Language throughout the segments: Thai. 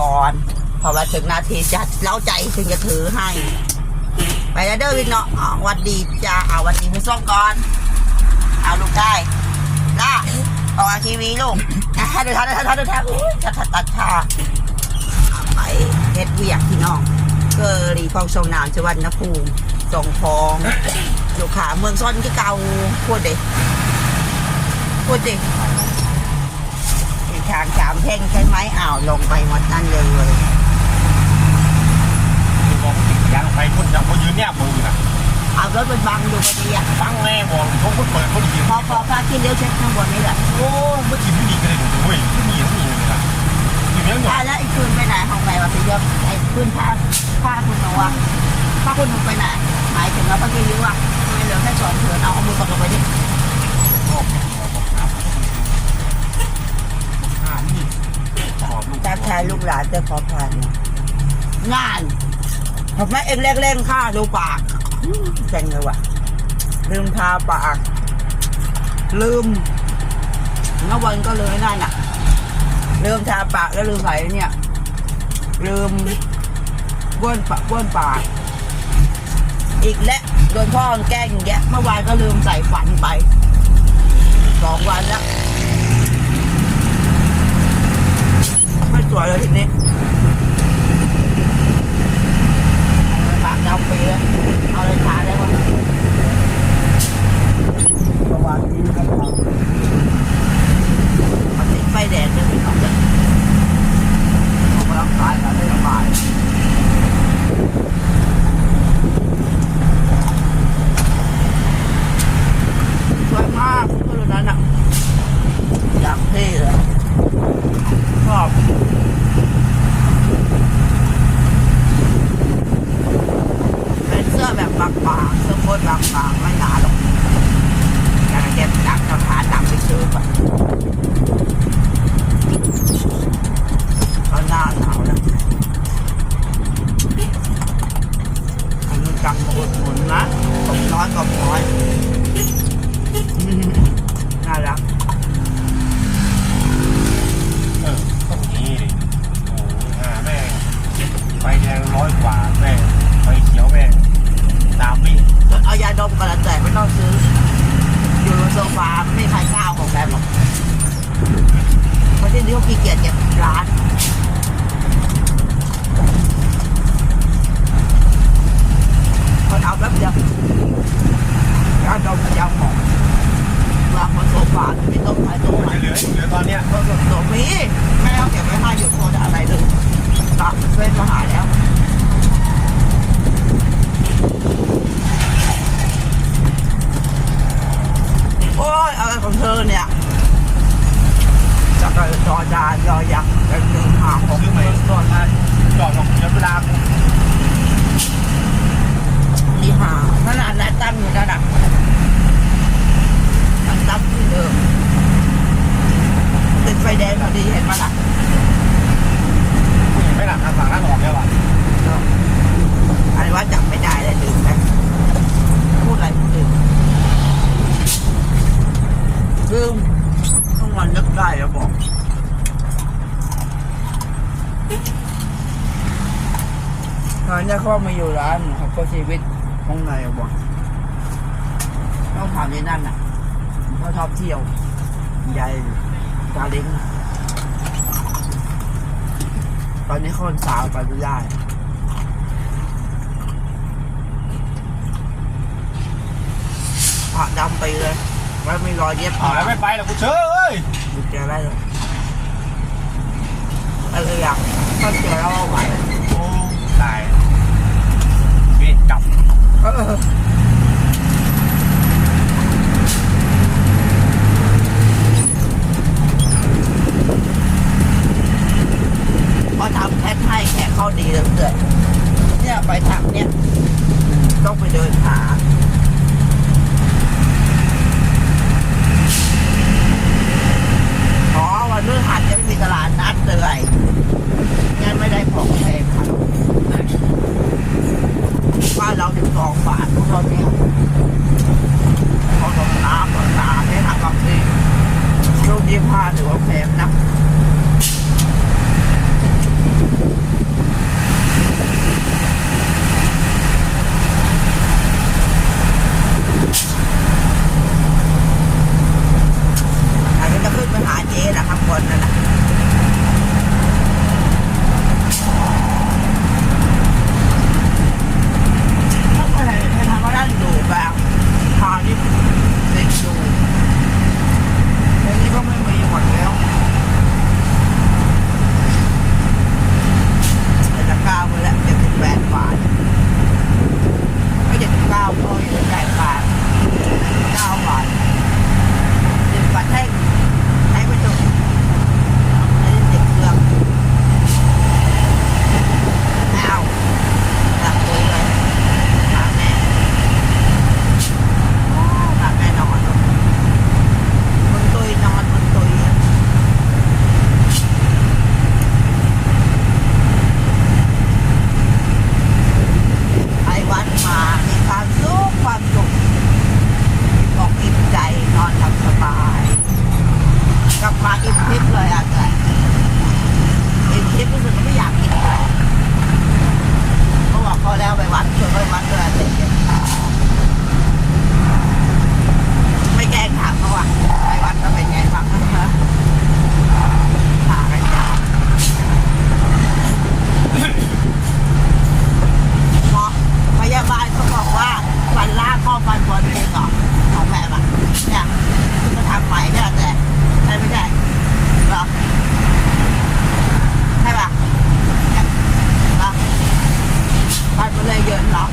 ก่อนพอมาถึงนาทีจะเล้าใจถึงจะถือให้ ไปแล้วเด้อวินเนาะอ่าหวัดดีจ้าเอาวัดดีคุณส้มก่อน เอาลูกได้ล่าออกทีวีลูกอะเดูท่าเดูท่าเดูท่าอุ้ยจะตัดตัดท่าไปเฮ็ดเวียกพี่น้องเกอรีคลองส่งน้ำจังหวัดนภูมิส่งทองอยู่ขาเมืองซ่อนที่เก่าพูดเด็พูดเด็ ทางสามแท่งใช่ไหมอ้าวลงไปหมดนั่นเลยคือบอกติดยางไฟคนจะเขายืนเนี่ยมือน่ะเอารถเป็นบังดูพอดีอะตั้งแน่บอกเขาคนเปิดคนยิงพอพอพาที่เลี้ยวเช็คข้างบนนี่แหละโอ้เมื่อกี้ไม่มีกันเลยดูเว้ยไม่มีไม่มีเลยนะอยู่เนี้ยหน่อถ้ายแล้วไอ้คืนไปไหนห้องไหนวะไปเยอะไอ้คืนพาพาคุณหนูอะพาคุณหนูไปไหนหมายถึงเราพาที่เลี้ยวอะทำไมเหลือแค่สองเถือนเอาเอามือตบลงไปดิ ห้านี่ขอบลูก ทักทายลูกหลานจ้าขอผ่านงานทำไมเอ็งเร่งๆข้าดูปากเจ๋งเลยว่ะ ลืมทาปาก ลืมเมื่อวันก็เลยนั่นน่ะ ลืมทาปากแล้วลืมไหนเนี่ย ลืมบ้วนปากบ้วนปาก อีกแล้วโดนพ่อแกล้งอย่างเงี้ยเมื่อวานก็ลืมใส่ฝันไปสองวันแล้ว ไม่สวยเลยทีนี้ปากดำไปแล้วเอาอะไรทาได้บ้างประวัตินี้นะครับมันติดไฟแดงเลยพี่น้องเลยออกกำลังกายกันได้สบายสวยมากตัวนั้นอะอยากเท่เลยชอบ เป็นเสื้อแบบบางๆเสื้อโคตรบางๆไม่หนาหรอกอยากจะเก็บตังค์ขาตังค์ไปซื้อก่อนก็หน้าหนาวนะอันนี้จังมาอุดหนุนนะตกน้อยก็น้อยอืมน่ารัก เออต้องนี้ดิโอ้ห้าแม่งไฟแดงร้อยกว่าแม่งไฟเขียวแม่งสามวิ เอายาดมกระแตไม่ต้องซื้อ อยู่บนโซ ฟาไม่มีใครกล้าเอาของแบบหรอกเพราะที่นี่เขาขี้เกียจเก็บร้านคนเอาแป๊บเดียวยาดมยาหมองวางบนโซฟาไม่ต้องใช้ตัวไหนเหลือเหลือตอนเนี้ยตัวตัวมีไม่เอาเก็บไว้ให้อยู่โคจะอะไรเลยตัดเส้นมาหาแล้ว โอ้ยอะไรของเธอเนี่ยจะไปจอจานยอยักษ์เป็นหนึ่งหาของ ซื้อใหม่ เริ่มต้น จอดลงเดี๋ยวเวลา ที่หาขนาดนั้นตั้งอยู่ระดับตั้งตั้งที่เดิมติดไฟแดงพอดีเห็นปะล่ะ ไม่หลักทางฝั่งนั้นออกแล้วอะ อะไรว่าจำไม่ได้เลยลืมไปพูดอะไรพูดลืมลืมต้องวันนึกได้แล้วบอก ตอนนี้เขามาอยู่ร้านเขาก็ชีวิตข้างในอะบอกต้องถามในนั่นน่ะเขาชอบเที่ยวยายซาเล้งอะตอนนี้คนสาวไปไม่ได้ผ่าดำไปเลยไว้ไม่รอยเย็บเอาแล้วไม่ไปหรอกกูเชยเอ้ยหยุดแกได้เลยอะไรอย่างก็เจอเราเอาไว้โอ้ตายเวทกลับ เออ พอทำแพ็คให้แขกเข้าดีเลยเพื่อนเนี่ยไปทางเนี่ยต้องไปเดินหาอ๋อวันพฤหัสจะไม่มีตลาดนัดเลย หรอก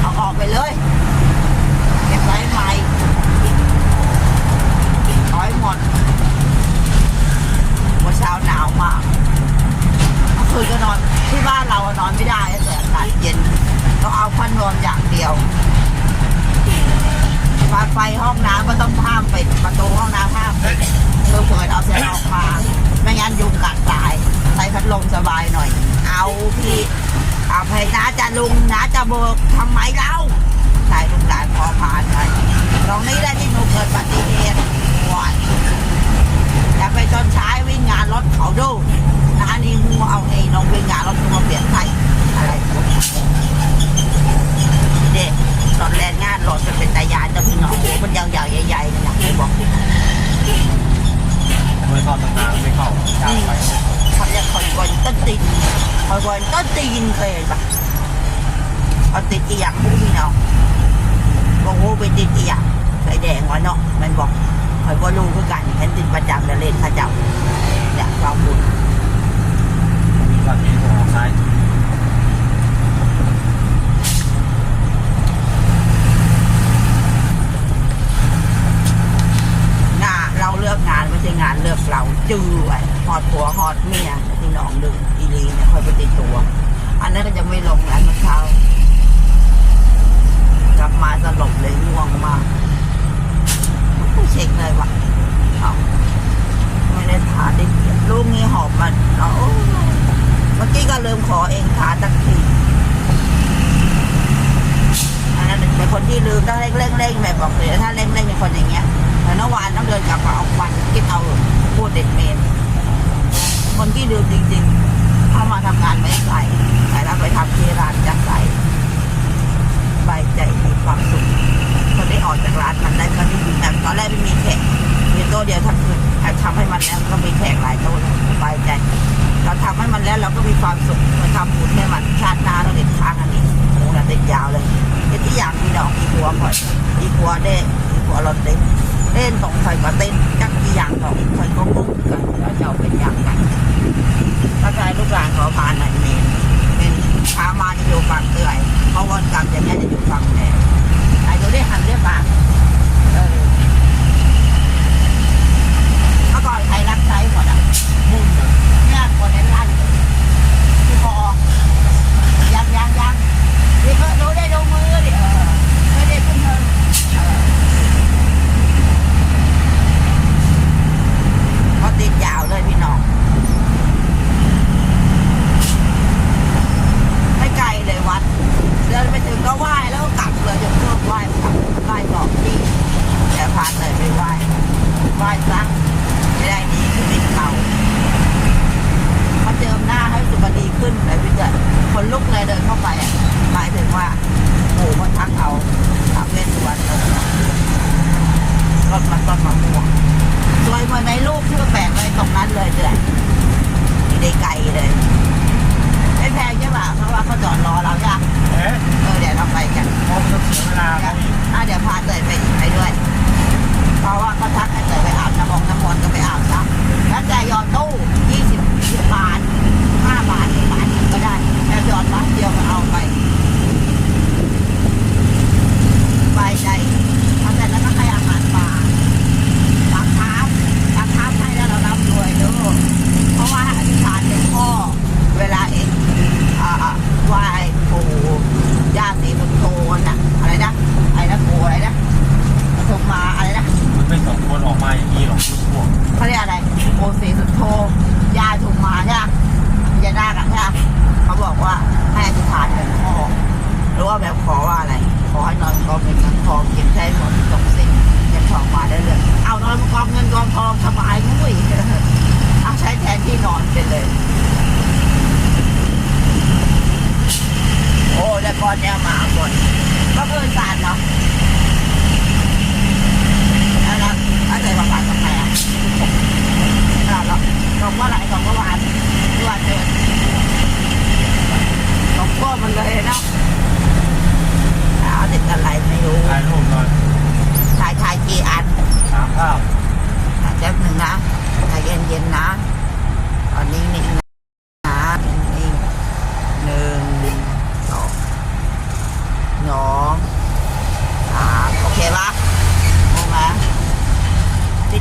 เอาออกไปเลยเก็บไว้ใหม่ร้อยหมดวันเช้าหนาวมากเมื่อคืนก็นอนที่บ้านเรานอนไม่ได้แต่อากาศเย็นต้องเอาพัดลมอย่างเดียวปาไฟห้องน้ำก็ต้องห้ามปิดประตูห้องน้ำห้ามปิดเพื่อเปิดเอาเสียงออกมาไม่งั้นยุงกัดตายใช้พัดลมสบายหน่อย เราพี่ทำให้น้าจะลุงน้าจะเบิกทำไมเล่าใส่ลูกหลานพอผ่านไปตรงนี้แหละที่หนูเกิดปฏิเหตุบ่ายแต่ไปจนใช้วิ่งงานรถเขาดูน้านี่งูเอาเองลองวิ่งงานรถงูเปลี่ยนไปอะไรก็ เลขข้าเจ้าจะความบุญมีความดีของซ้าย เป็คนที่ลืมจริงๆเข้ามาทำงานไม่ใส่แต่เราไปทำที่ร้านจะใส่ใบใจมีความสุขพอได้ออกจากร้านมันได้ก็ได้แบบตอนแรกไม่มีแขกมีโต๊ะเดียวทั้งคืนทำให้มันแล้วก็มีแขกหลายโต๊ะใบใจ เราทำให้มันแล้วเราก็มีความสุขมาทำบุญให้มันชาติหน้าเราเด็ดค้างอันนี้หูเราเด็ดยาวเลยที่อย่างมีดอกมีหัวก่อนมีหัวได้มีหัวเราเด็ม เต้นตกใส่มาเต้นจักกี่อย่างของใส่ก็งงกันว่าจะเป็นอย่างไรถ้าใครลูกหลานขอผ่านหน่ยเมนเป็นพามาที่อยู่ฝั่งเตยเพราะวันกลับจะแม่จะอยู่ฝั่งแดงไอ้ตัวนี้หันเรียบปากเออ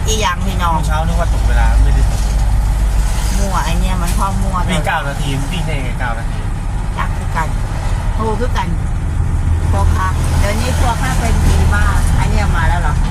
อีหยังพี่น้องเช้านึกว่าตกเวลาไม่ได้มั่วไอเนี้ยมันควอมั่วเลวิ่เก้านาทีวิ่งไยเก้านาทีจักคือกันโทรคือกันพวกค่าเดี๋ยวนี้พวกค่าเป็นปีบ้าไอเนี้ยมาแล้วเหรอ